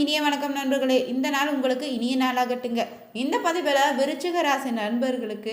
இனிய வணக்கம் நண்பர்களே. இந்த நாள் உங்களுக்கு இனிய நாளாகட்டுங்க. இந்த பதிவில் விருச்சிக ராசி நண்பர்களுக்கு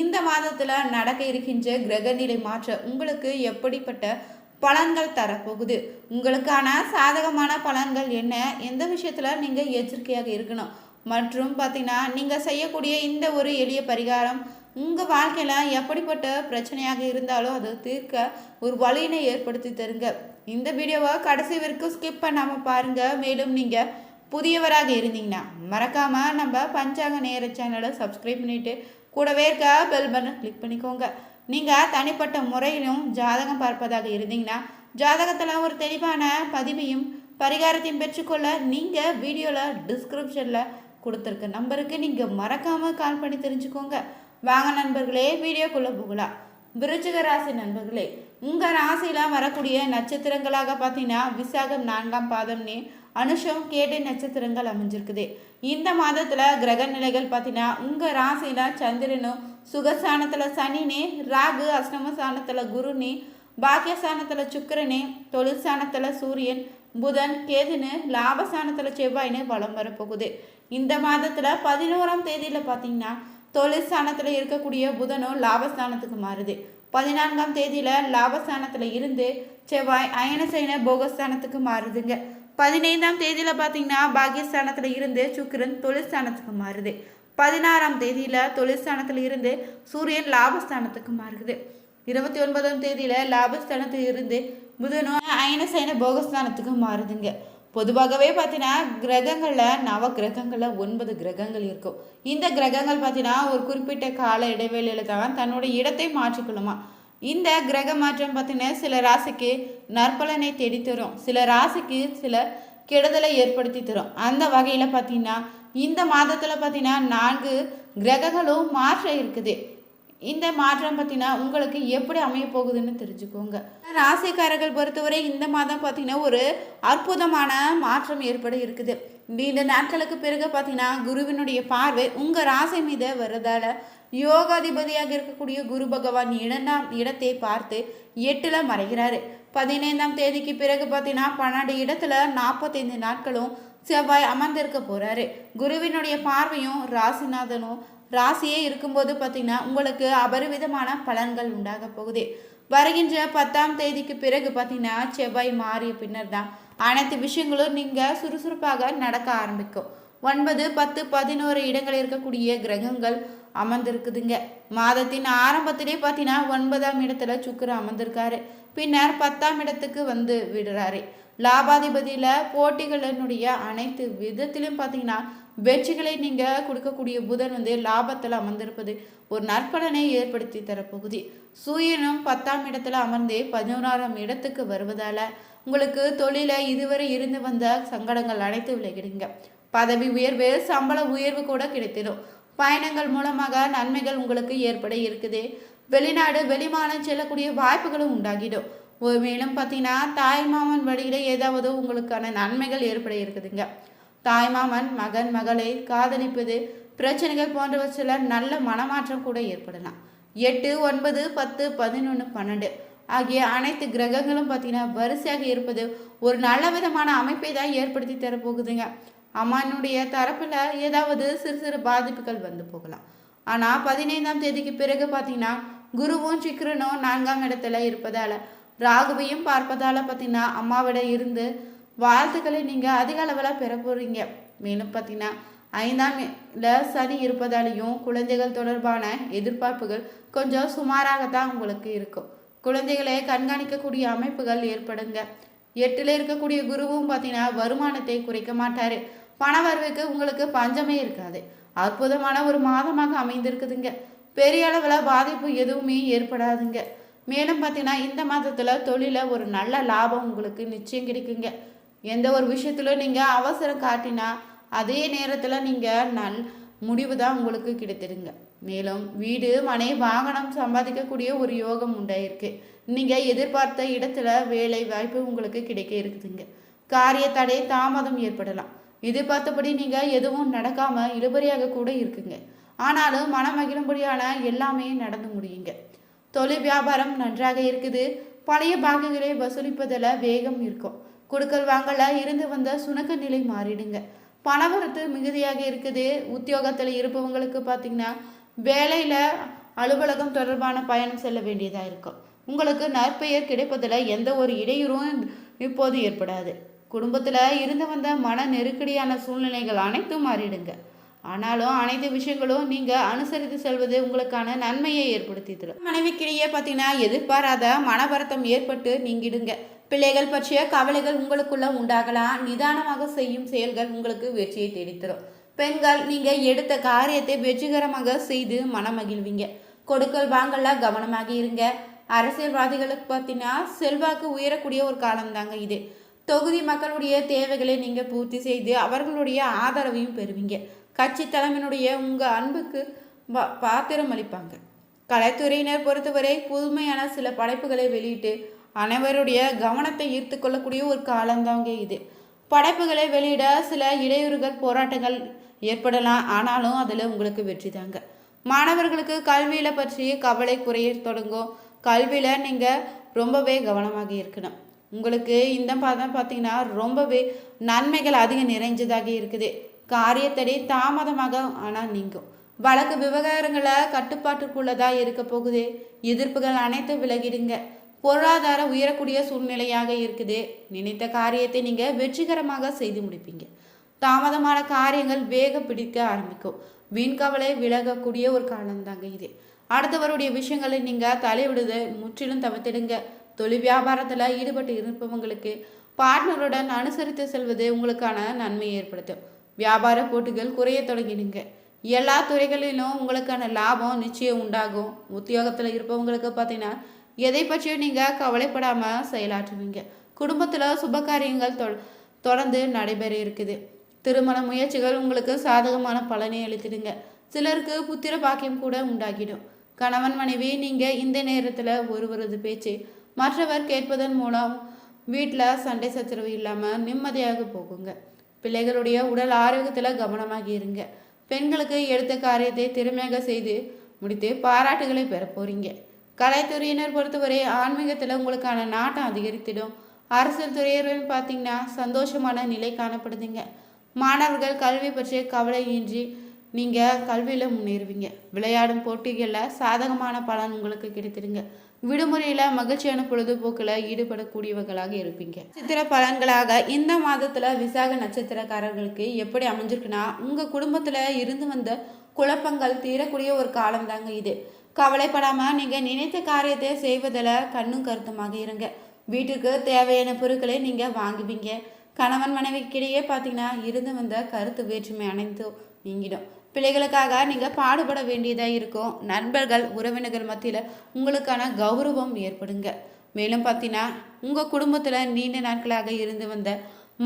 இந்த மாதத்தில் நடக்க இருக்கின்ற கிரகநிலை மாற்ற உங்களுக்கு எப்படிப்பட்ட பலன்கள் தரப்போகுது? உங்களுக்கான சாதகமான பலன்கள் என்ன? எந்த விஷயத்தில் நீங்கள் எச்சரிக்கையாக இருக்கணும்? மற்றும் பார்த்தீங்கன்னா நீங்கள் செய்யக்கூடிய இந்த ஒரு எளிய பரிகாரம் உங்கள் வாழ்க்கையில் எப்படிப்பட்ட பிரச்சனையாக இருந்தாலும் அதை தீர்க்க ஒரு வழியினை ஏற்படுத்தி தருங்க. இந்த வீடியோவை கடைசி வரைக்கும் ஸ்கிப் பண்ணாமல் பாருங்கள் மேலும் நீங்கள் புதியவராக இருந்தீங்கன்னா மறக்காமல் நம்ம பஞ்சாங்க நேர சேனலை சப்ஸ்கிரைப் பண்ணிவிட்டு கூடவே இருக்க பெல் பட்டன் கிளிக் பண்ணிக்கோங்க. நீங்கள் தனிப்பட்ட முறையிலும் ஜாதகம் பார்ப்பதாக இருந்தீங்கன்னா ஜாதகத்தில் ஒரு தெளிவான பதிவையும் பரிகாரத்தையும் பெற்றுக்கொள்ள நீங்கள் வீடியோவில் டிஸ்கிரிப்ஷனில் கொடுத்துருக்க நம்பருக்கு நீங்கள் மறக்காமல் கால் பண்ணி தெரிஞ்சுக்கோங்க. வாங்க நண்பர்களே வீடியோக்குள்ளே போகலாம். விருச்சிக ராசி நண்பர்களே உங்கள் ராசியில் வரக்கூடிய நட்சத்திரங்களாக பார்த்தீங்கன்னா விசாகம் நான்காம் பாதம்னு அனுஷம் கேட்டை நட்சத்திரங்கள் அமைஞ்சிருக்குது. இந்த மாதத்தில் கிரக நிலைகள் பார்த்தீங்கன்னா உங்கள் ராசியில் சந்திரனும் சுகஸ்தானத்தில் சனினே ராகு அஷ்டமஸ்தானத்தில் குருனே பாக்கியஸ்தானத்தில் சுக்கரனே தொழிற்சானத்தில் சூரியன் புதன் கேதுன்னு லாபஸ்தானத்தில் செவ்வாயின்னு வளம் வரப்போகுது. இந்த மாதத்தில் பதினோராம் தேதியில் பார்த்தீங்கன்னா தொழிற்சானத்தில் இருக்கக்கூடிய புதனும் லாபஸ்தானத்துக்கு மாறுது. பதினான்காம் தேதியில் லாபஸ்தானத்தில் இருந்து செவ்வாய் அயனசைன போகஸ்தானத்துக்கு மாறுதுங்க. பதினைந்தாம் தேதியில் பார்த்தீங்கன்னா பாகியஸ்தானத்தில் இருந்து சுக்கிரன் தொழிற்ஸ்தானத்துக்கு மாறுது. பதினாறாம் தேதியில் தொழிற்ஸ்தானத்தில் இருந்து சூரியன் லாபஸ்தானத்துக்கு மாறுது. இருபத்தி ஒன்பதாம் தேதியில் லாபஸ்தானத்தில் இருந்து புதனும் அயனசைன போகஸ்தானத்துக்கு மாறுதுங்க. பொதுவாகவே பார்த்தீங்கன்னா கிரகங்களில் நவ கிரகங்களில் ஒன்பது கிரகங்கள் இருக்கும். இந்த கிரகங்கள் பார்த்தீங்கன்னா ஒரு குறிப்பிட்ட கால இடைவெளியில் தான் தன்னோட இடத்தை மாற்றிக்கொள்ளுமா? இந்த கிரக மாற்றம் பார்த்தீங்கன்னா சில ராசிக்கு நற்பலனை தேடி தரும் சில ராசிக்கு சில கெடுதலை ஏற்படுத்தி தரும். அந்த வகையில் பார்த்தீங்கன்னா இந்த மாதத்தில் பார்த்தீங்கன்னா நான்கு கிரகங்களும் மாற்ற இருக்குது. இந்த மாற்றம் பார்த்தீங்கன்னா உங்களுக்கு எப்படி அமைய போகுதுன்னு தெரிஞ்சுக்கோங்க. ராசிக்காரர்கள் பொறுத்தவரை இந்த மாதம் பார்த்தீங்கன்னா ஒரு அற்புதமான மாற்றம் ஏற்பட இருக்குது. நீண்ட நாட்களுக்கு பிறகு பார்த்தீங்கன்னா குருவினுடைய பார்வை உங்கள் ராசி மீது வர்றதால யோகாதிபதியாக இருக்கக்கூடிய குரு பகவான் இரண்டாம் இடத்தை பார்த்து எட்டில் மறைகிறாரு. பதினைந்தாம் தேதிக்கு பிறகு பார்த்தீங்கன்னா பன்னெண்டு இடத்துல நாற்பத்தைந்து நாட்களும் செவ்வாய் அமர்ந்திருக்க போகிறாரு குருவினுடைய பார்வையும் ராசிநாதனும் ராசியே இருக்கும்போது பார்த்தீங்கன்னா உங்களுக்கு அபரிவிதமான பலன்கள் உண்டாக போகுது. வருகின்ற பத்தாம் தேதிக்கு பிறகு பார்த்தீங்கன்னா செவ்வாய் மாறிய பின்னர் தான் அனைத்து விஷயங்களும் நீங்கள் சுறுசுறுப்பாக நடக்க ஆரம்பிக்கும். ஒன்பது பத்து பதினோரு இடங்களில் இருக்கக்கூடிய கிரகங்கள் அமர்ந்திருக்குதுங்க. மாதத்தின் ஆரம்பத்திலே பார்த்தீங்கன்னா ஒன்பதாம் இடத்துல சுக்கர அமர்ந்திருக்காரு. பின்னர் பத்தாம் இடத்துக்கு வந்து விடுறாரு. லாபாதிபதியில் போட்டிகளினுடைய அனைத்து விதத்திலும் பார்த்தீங்கன்னா வெற்றிகளை நீங்கள் கொடுக்கக்கூடிய புதன் வந்து லாபத்தில் அமர்ந்திருப்பது ஒரு நற்பலனை ஏற்படுத்தி தரப்போகுது. சூரியனும் பத்தாம் இடத்துல அமர்ந்தே பதினோராம் இடத்துக்கு வருவதால் உங்களுக்கு தொழில இதுவரை இருந்து வந்த சங்கடங்கள் அனைத்து விலகிடுங்க. பதவி உயர்வு சம்பள உயர்வு கூட கிடைத்திடும். பயணங்கள் மூலமாக நன்மைகள் உங்களுக்கு ஏற்பட இருக்குது. வெளிநாடு வெளிமாநிலம் செல்லக்கூடிய வாய்ப்புகளும் உண்டாகிடும். மேலும் பார்த்தீங்கன்னா தாய்மாமன் வழியில் ஏதாவது உங்களுக்கான நன்மைகள் ஏற்பட இருக்குதுங்க. தாய்மாமன் மகன் மகளை காதலிப்பது பிரச்சனைகள் போன்றவற்றில் நல்ல மனமாற்றம் கூட ஏற்படலாம். எட்டு ஒன்பது பத்து பதினொன்று பன்னெண்டு ஆகிய அனைத்து கிரகங்களும் பார்த்தீங்கன்னா வரிசையாக இருப்பது ஒரு நல்ல விதமான அமைப்பை தான் ஏற்படுத்தி தரப்போகுதுங்க. அம்மானுடைய தரப்பில் ஏதாவது சிறு சிறு பாதிப்புகள் வந்து போகலாம். ஆனால் பதினைந்தாம் தேதிக்கு பிறகு பார்த்தீங்கன்னா குருவும் சிக்கரனும் நான்காம் இடத்துல இருப்பதால் ராகுவையும் பார்ப்பதால் பார்த்தீங்கன்னா அம்மாவிட இருந்து வாழ்த்துக்களை நீங்கள் அதிக அளவில் பெற போகிறீங்க மேலும் பார்த்தீங்கன்னா ஐந்தாம் சனி இருப்பதாலையும் குழந்தைகள் தொடர்பான எதிர்பார்ப்புகள் கொஞ்சம் சுமாராகத்தான் உங்களுக்கு இருக்கும். குழந்தைகளை கண்காணிக்கக்கூடிய அமைப்புகள் ஏற்படுங்க. எட்டில் இருக்கக்கூடிய குருவும் பார்த்தீங்கன்னா வருமானத்தை குறைக்க மாட்டார். பணவரவுக்கு உங்களுக்கு பஞ்சமே இருக்காது. அற்புதமான ஒரு மாதமாக அமைந்திருக்குதுங்க. பெரிய அளவில் பாதிப்பு எதுவுமே ஏற்படாதுங்க. மேலும் பார்த்தீங்கன்னா இந்த மாதத்தில் தொழிலில் ஒரு நல்ல லாபம் உங்களுக்கு நிச்சயம் கிடைக்குங்க. எந்த ஒரு விஷயத்திலும் நீங்கள் அவசரம் காட்டினா அதே நேரத்தில் நீங்கள் நல் முடிவு தான் உங்களுக்கு கிடைத்திடுங்க. மேலும் வீடு மனை வாகனம் சம்பாதிக்கக்கூடிய ஒரு யோகம் உண்டாயிருக்கு. நீங்கள் எதிர்பார்த்த இடத்துல வேலை வாய்ப்பு உங்களுக்கு கிடைக்க இருக்குதுங்க. காரிய தடை தாமதம் ஏற்படலாம். எதிர்பார்த்தபடி நீங்கள் எதுவும் நடக்காமல் இழுபறியாக கூட இருக்குங்க. ஆனாலும் மனம் மகிழும்படியான எல்லாமே நடந்து முடியுங்க. தொழில் வியாபாரம் நன்றாக இருக்குது. பழைய பாகங்களை வசூலிப்பதில் வேகம் இருக்கும். கொடுக்கல் வாங்கல இருந்து வந்த சுணக்க நிலை மாறிடுங்க. பணவரத்து மிகுதியாக இருக்குது. உத்தியோகத்தில் இருப்பவங்களுக்கு பார்த்தீங்கன்னா வேலையில் அலுவலகம் தொடர்பான பயணம் செல்ல வேண்டியதாக இருக்கும். உங்களுக்கு நற்பெயர் கிடைப்பதில் எந்த ஒரு இடையூறும் இப்போது ஏற்படாது. குடும்பத்தில் இருந்து வந்த மன நெருக்கடியான சூழ்நிலைகள் அனைத்தும் மாறிடுங்க. ஆனாலும் அனைத்து விஷயங்களும் நீங்கள் அனுசரித்து செல்வது உங்களுக்கான நன்மையை ஏற்படுத்தி தரும் மனைவிக்கிடையே பார்த்தீங்கன்னா எதிர்பாராத மனவருத்தம் ஏற்பட்டு நீங்கிடுங்க. பிள்ளைகள் பற்றிய கவலைகள் உங்களுக்குள்ள உண்டாகலாம். நிதானமாக செய்யும் செயல்கள் உங்களுக்கு வெற்றியை தேடித்தரும். பெண்கள் நீங்கள் எடுத்த காரியத்தை வெற்றிகரமாக செய்து மனமகிழ்வீங்க. கொடுக்கல் வாங்கல கவனமாக இருங்க. அரசியல்வாதிகளுக்கு பார்த்தீங்கன்னா செல்வாக்கு உயரக்கூடிய ஒரு காலம் தாங்க இது. தொகுதி மக்களுடைய தேவைகளை நீங்கள் பூர்த்தி செய்து அவர்களுடைய ஆதரவையும் பெறுவீங்க. கட்சி தலைமையினுடைய உங்கள் அன்புக்கு பா- பாத்திரம் அளிப்பாங்க. கலைத்துறையினர் பொறுத்தவரை புதுமையான சில படைப்புகளை வெளியிட்டு அனைவருடைய கவனத்தை ஈர்த்து கொள்ளக்கூடிய ஒரு காலம்தாங்க இது. படைப்புகளை வெளியிட சில இடையூறுகள் போராட்டங்கள் ஏற்படலாம். ஆனாலும் அதில் உங்களுக்கு வெற்றி தாங்க. மாணவர்களுக்கு கல்வியில் பற்றி கவலை குறைய தொடங்கும். கல்வியில் நீங்கள் ரொம்பவே கவனமாக இருக்கணும். உங்களுக்கு இந்த பாதம் பார்த்தீங்கன்னா ரொம்பவே நன்மைகள் அதிகம் நிறைஞ்சதாக இருக்குது. காரியத்தடை தாமதமாக ஆனால் நீங்கும். வழக்கு விவகாரங்களை கட்டுப்பாட்டுக்குள்ளதாக இருக்க போகுது. எதிர்ப்புகள் அனைத்தும் விலகிடுங்க. பொருளாதாரம் உயரக்கூடிய சூழ்நிலையாக இருக்குது. நினைத்த காரியத்தை நீங்கள் வெற்றிகரமாக செய்து முடிப்பீங்க. தாமதமான காரியங்கள் வேக பிடிக்க ஆரம்பிக்கும். வீண்கவலை விலகக்கூடிய ஒரு காலம்தாங்க இது. அடுத்தவருடைய விஷயங்களை நீங்கள் தலைவிடுத முற்றிலும் தவிர்த்திடுங்க. தொழில் வியாபாரத்தில் ஈடுபட்டு இருப்பவங்களுக்கு பார்ட்னருடன் அனுசரித்து செல்வது உங்களுக்கான நன்மையை ஏற்படுத்தும். வியாபார போட்டிகள் குறைய தொடங்கிடுங்க. எல்லா துறைகளிலும் உங்களுக்கான லாபம் நிச்சயம் உண்டாகும். உத்தியோகத்தில் இருப்பவங்களுக்கு பார்த்தீங்கன்னா எதை பற்றியும் நீங்கள் கவலைப்படாமல் செயலாற்றுவீங்க. குடும்பத்தில் சுப காரியங்கள் தொ தொடர்ந்து நடைபெற இருக்குது. திருமண முயற்சிகள் உங்களுக்கு சாதகமான பலனை அளித்திடுங்க. சிலருக்கு புத்திர பாக்கியம் கூட உண்டாகிடும். கணவன் மனைவி நீங்கள் இந்த நேரத்தில் ஒருவரது பேச்சு மற்றவர் கேட்பதன் மூலம் வீட்டில் சண்டை சச்சரவு இல்லாமல் நிம்மதியாக போகுங்க. பிள்ளைகளுடைய உடல் ஆரோக்கியத்தில் கவனமாக இருங்க. பெண்களுக்கு எடுத்த காரியத்தை திறமையாக செய்து முடித்து பாராட்டுகளை பெற போறீங்க. கலைத்துறையினர் பொறுத்தவரை ஆன்மீகத்தில் உங்களுக்கான நாட்டம் அதிகரித்திடும். அரசியல் துறையினர் பார்த்தீங்கன்னா சந்தோஷமான நிலை காணப்படுதுங்க. மாணவர்கள் கல்வி பற்றிய கவலையின்றி நீங்கள் கல்வியில் முன்னேறுவீங்க. விளையாடும் போட்டிகளில் சாதகமான பலன் உங்களுக்கு கிடைத்திருங்க விடுமுறையில் மகிழ்ச்சியான பொழுதுபோக்கில் ஈடுபடக்கூடியவர்களாக இருப்பீங்க. சித்திர பலன்களாக இந்த மாதத்தில் விசாக நட்சத்திரக்காரர்களுக்கு எப்படி அமைஞ்சிருக்குன்னா உங்கள் குடும்பத்தில் இருந்து வந்த குழப்பங்கள் தீரக்கூடிய ஒரு காலம் தாங்க இது. கவலைப்படாமல் நீங்கள் நினைத்த காரியத்தை செய்வதில் கண்ணும் கருத்துமாக இருங்க. வீட்டுக்கு தேவையான பொருட்களை நீங்கள் வாங்குவீங்க. கணவன் மனைவிக்கிடையே பார்த்தீங்கன்னா இருந்து வந்த கருத்து வேற்றுமை அனைத்தும் நீங்கிடும். பிள்ளைகளுக்காக நீங்கள் பாடுபட வேண்டியதாக இருக்கும். நண்பர்கள் உறவினர்கள் மத்தியில் உங்களுக்கான கௌரவம் ஏற்படுங்க. மேலும் பார்த்தீங்கன்னா உங்கள் குடும்பத்தில் நீண்ட நாட்களாக இருந்து வந்த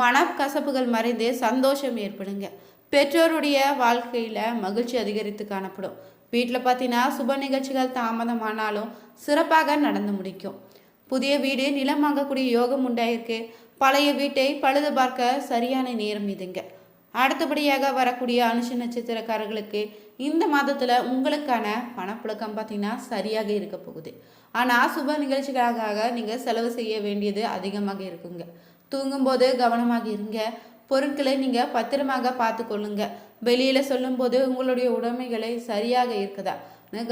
மனக்கசப்புகள் மறைந்து சந்தோஷம் ஏற்படுங்க. பெற்றோருடைய வாழ்க்கையில் மகிழ்ச்சி அதிகரித்து காணப்படும். வீட்டில் பார்த்தீங்கன்னா சுப நிகழ்ச்சிகள் தாமதமானாலும் சிறப்பாக நடந்து முடிக்கும். புதிய வீடு நிலம் வாங்கக்கூடிய யோகம் உண்டாயிருக்கு. பழைய வீட்டை பழுது பார்க்க சரியான நேரம் இதுங்க. அடுத்தபடியாக வரக்கூடிய அனுஷ நட்சத்திரக்காரர்களுக்கு இந்த மாதத்தில் உங்களுக்கான பணப்புழக்கம் பார்த்தீங்கன்னா சரியாக இருக்க போகுது. ஆனால் சுப நிகழ்ச்சிகளுக்காக நீங்கள் செலவு செய்ய வேண்டியது அதிகமாக இருக்குங்க. தூங்கும்போது கவனமாக இருங்க. பொருட்களை நீங்கள் பத்திரமாக பார்த்து கொள்ளுங்க. வெளியில் சொல்லும்போது உங்களுடைய உடைமைகளை சரியாக இருக்குதா?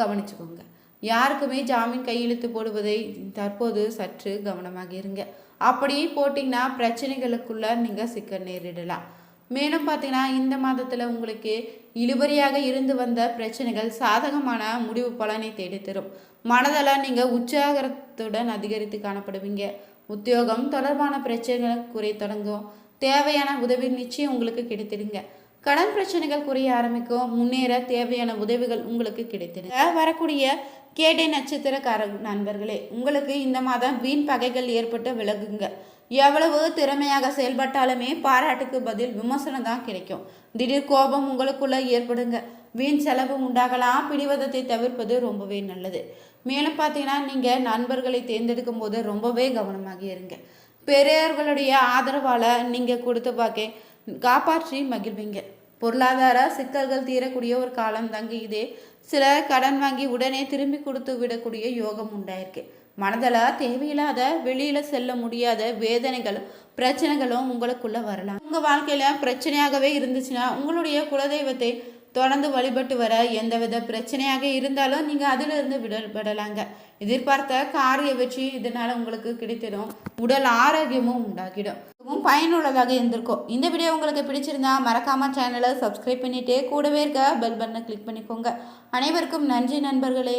கவனிச்சுக்கோங்க. யாருக்குமே ஜாமீன் கையெழுத்து போடுவதை தற்போது சற்று கவனமாக இருங்க. அப்படி போட்டிங்கன்னா பிரச்சனைகளுக்குள்ள நீங்கள் சிக்க நேரிடலாம். மேலும் பார்த்தீங்கன்னா இந்த மாதத்தில் உங்களுக்கு இழுபறியாக இருந்து வந்த பிரச்சனைகள் சாதகமான முடிவு பலனை தேடி தரும் மனதெல்லாம் நீங்கள் உற்சாகத்துடன் அதிகரித்து காணப்படுவீங்க. உத்தியோகம் தொடர்பான பிரச்சனைகள் குறை தொடங்கும். தேவையான உதவி நிச்சயம் உங்களுக்கு கிடைத்திடுங்க. கடன் பிரச்சனைகள் குறைய ஆரம்பிக்கும். முன்னேற தேவையான உதவிகள் உங்களுக்கு கிடைத்திடுங்க. வரக்கூடிய கேடை நட்சத்திரக்கார நண்பர்களே உங்களுக்கு இந்த மாதம் வீண் பகைகள் ஏற்பட்டு விலகுங்க. எவ்வளவு திறமையாக செயல்பட்டாலுமே பாராட்டுக்கு பதில் விமர்சனம் தான் கிடைக்கும். திடீர் கோபம் உங்களுக்குள்ள ஏற்படுங்க. வீண் செலவு உண்டாகலாம். பிடிவதத்தை தவிர்ப்பது ரொம்பவே நல்லது. மேலும் பார்த்தீங்கன்னா நீங்கள் நண்பர்களை தேர்ந்தெடுக்கும் போது ரொம்பவே கவனமாக இருங்க. பெரியவர்களுடைய ஆதரவால் நீங்கள் கொடுத்து பார்க்க காப்பாற்றி மகிழ்வீங்க. பொருளாதார சிக்கல்கள் தீரக்கூடிய ஒரு காலம் தாங்க இதே. சில கடன் வாங்கி உடனே திரும்பி கொடுத்து விடக்கூடிய யோகம் உண்டாயிருக்கு. மனதில் தேவையில்லாத வெளியில் செல்ல முடியாத வேதனைகள் பிரச்சனைகளும் உங்களுக்குள்ள வரலாம். உங்கள் வாழ்க்கையில் பிரச்சனையாகவே இருந்துச்சுன்னா உங்களுடைய குலதெய்வத்தை தொடர்ந்து வழிபட்டு வர எந்தவித பிரச்சனையாக இருந்தாலும் நீங்கள் அதிலிருந்து விடப்படலாங்க எதிர்பார்த்த காரிய வெற்றி இதனால் உங்களுக்கு கிடைத்திடும். உடல் ஆரோக்கியமும் உண்டாகிடும். மிகவும் பயனுள்ளதாக இருந்திருக்கும். இந்த வீடியோ உங்களுக்கு பிடிச்சிருந்தா மறக்காம சேனலை சப்ஸ்கிரைப் பண்ணிட்டு கூடவே இருக்க பெல் பட்டனை கிளிக் பண்ணிக்கோங்க. அனைவருக்கும் நன்றி நண்பர்களே.